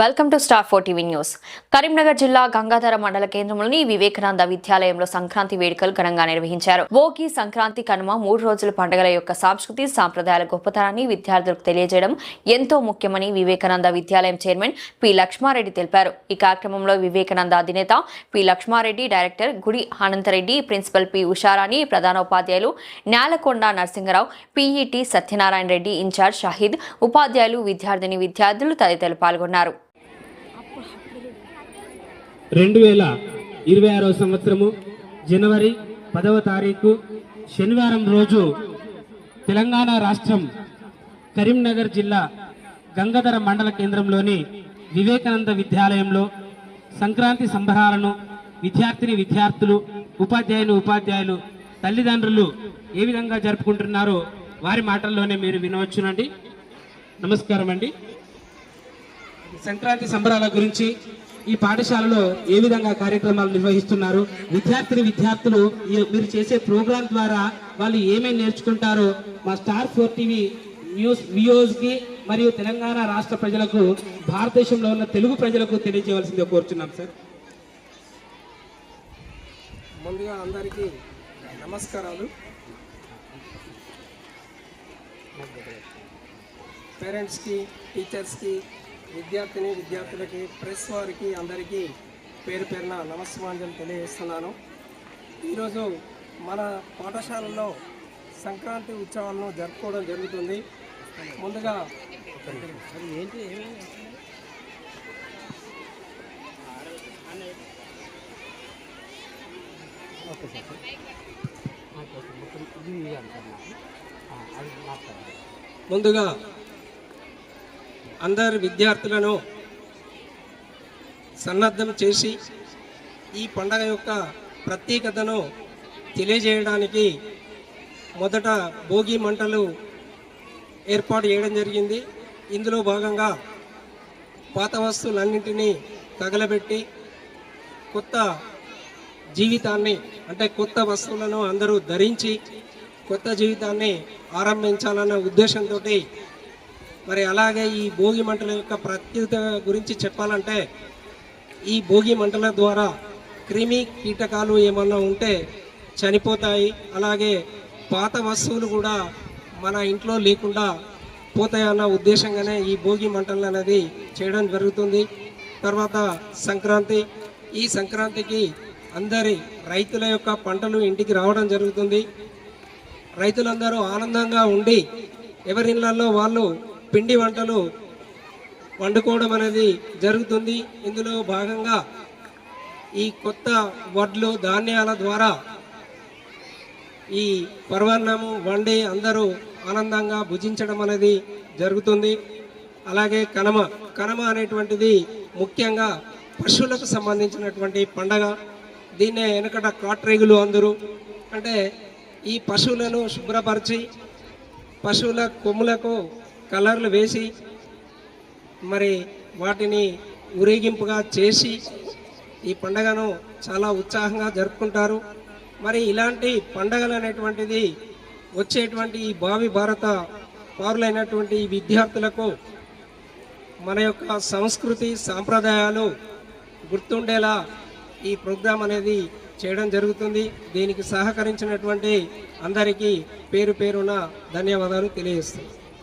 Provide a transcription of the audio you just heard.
Welcome to star four TV news. Karimnagar జిల్లా గంగాధర మండల కేంద్రంలోని వివేకానంద విద్యాలయంలో సంక్రాంతి వేడుకలు ఘనంగా నిర్వహించారు. భోగి సంక్రాంతి కనుమ మూడు రోజుల పండుగల యొక్క సాంస్కృతి సాంప్రదాయాల గొప్పతనాన్ని విద్యార్థులకు తెలియజేయడం ఎంతో ముఖ్యమని వివేకానంద విద్యాలయం చైర్మన్ పి. లక్ష్మారెడ్డి తెలిపారు. ఈ కార్యక్రమంలో వివేకానంద అధినేత పి. లక్ష్మారెడ్డి డైరెక్టర్ గుడి అనంతరెడ్డి ప్రిన్సిపల్ పి. ఉషారాణి ప్రధానోపాధ్యాయులు Nelakonda Narasimharao PET Satyanarayana Reddy in charge Shahid ఉపాధ్యాయులు విద్యార్థిని విద్యార్థులు తదితరులు పాల్గొన్నారు. రెండు వేల ఇరవై ఆరో సంవత్సరము జనవరి పదవ తారీఖు శనివారం రోజు తెలంగాణ రాష్ట్రం కరీంనగర్ జిల్లా గంగాధర మండల కేంద్రంలోని వివేకానంద విద్యాలయంలో సంక్రాంతి సంబరాలను విద్యార్థిని విద్యార్థులు ఉపాధ్యాయులు ఉపాధ్యాయులు తల్లిదండ్రులు ఏ విధంగా జరుపుకుంటున్నారో వారి మాటల్లోనే మీరు వినవచ్చునండి. నమస్కారం అండి సంక్రాంతి సంబరాల గురించి ఈ పాఠశాలలో ఏ విధంగా కార్యక్రమాలు నిర్వహిస్తున్నారు? విద్యార్థిని విద్యార్థులు మీరు చేసే ప్రోగ్రాం ద్వారా వాళ్ళు ఏమేమి నేర్చుకుంటారో మా star four TV news views మరియు తెలంగాణ రాష్ట్ర ప్రజలకు భారతదేశంలో ఉన్న తెలుగు ప్రజలకు తెలియజేయవలసిందే కోరుచున్నాం సార్. ముందుగా అందరికీ నమస్కారాలు. పేరెంట్స్కి టీచర్స్కి విద్యార్థిని విద్యార్థులకి ప్రెస్ వారికి అందరికీ పేరు పేరున నమస్కారం తెలియజేస్తున్నాను. ఈరోజు మన పాఠశాలలో సంక్రాంతి ఉత్సవాలను జరుపుకోవడం జరుగుతుంది. ముందుగా ముందుగా అందరు విద్యార్థులను సన్నద్ధం చేసి ఈ పండగ యొక్క ప్రత్యేకతను తెలియజేయడానికి మొదట భోగి మంటలు ఏర్పాటు చేయడం జరిగింది. ఇందులో భాగంగా పాత వస్తువులన్నింటినీ తగలబెట్టి కొత్త జీవితాన్ని అంటే కొత్త వస్తువులను అందరూ ధరించి కొత్త జీవితాన్ని ఆరంభించాలన్న ఉద్దేశంతో మరి అలాగే ఈ భోగి మంటల యొక్క ప్రత్యేకత గురించి చెప్పాలంటే ఈ భోగి మంటల ద్వారా క్రిమి కీటకాలు ఏమన్నా ఉంటే చనిపోతాయి. అలాగే పాత వస్తువులు కూడా మన ఇంట్లో లేకుండా పోతాయన్న ఉద్దేశంగానే ఈ భోగి మంటలు అనేది చేయడం జరుగుతుంది. తర్వాత సంక్రాంతి. ఈ సంక్రాంతికి అందరి రైతుల యొక్క పంటలు ఇంటికి రావడం జరుగుతుంది. రైతులందరూ ఆనందంగా ఉండి ఎవరిళ్ళల్లో వాళ్ళు పిండి వంటలు వండుకోవడం అనేది జరుగుతుంది. ఇందులో భాగంగా ఈ కొత్త వడ్లు ధాన్యాల ద్వారా ఈ పర్వన్నము వండి అందరూ ఆనందంగా భుజించడం అనేది జరుగుతుంది. అలాగే కనమ కనమ అనేటువంటిది ముఖ్యంగా పశువులకు సంబంధించినటువంటి పండగ. దీన్నే వెనకట కాట్రేగులు అందరూ అంటే ఈ పశువులను శుభ్రపరిచి పశువుల కొమ్ములకు కలర్లు వేసి మరి వాటిని ఊరేగింపుగా చేసి ఈ పండగను చాలా ఉత్సాహంగా జరుపుకుంటారు. మరి ఇలాంటి పండగలు అనేటువంటిది వచ్చేటువంటి ఈ భావి భారత పౌరులైనటువంటి ఈ విద్యార్థులకు మన యొక్క సంస్కృతి సాంప్రదాయాలు గుర్తుండేలా ఈ ప్రోగ్రాం అనేది చేయడం జరుగుతుంది. దీనికి సహకరించినటువంటి అందరికీ పేరు పేరున ధన్యవాదాలు తెలియజేస్తుంది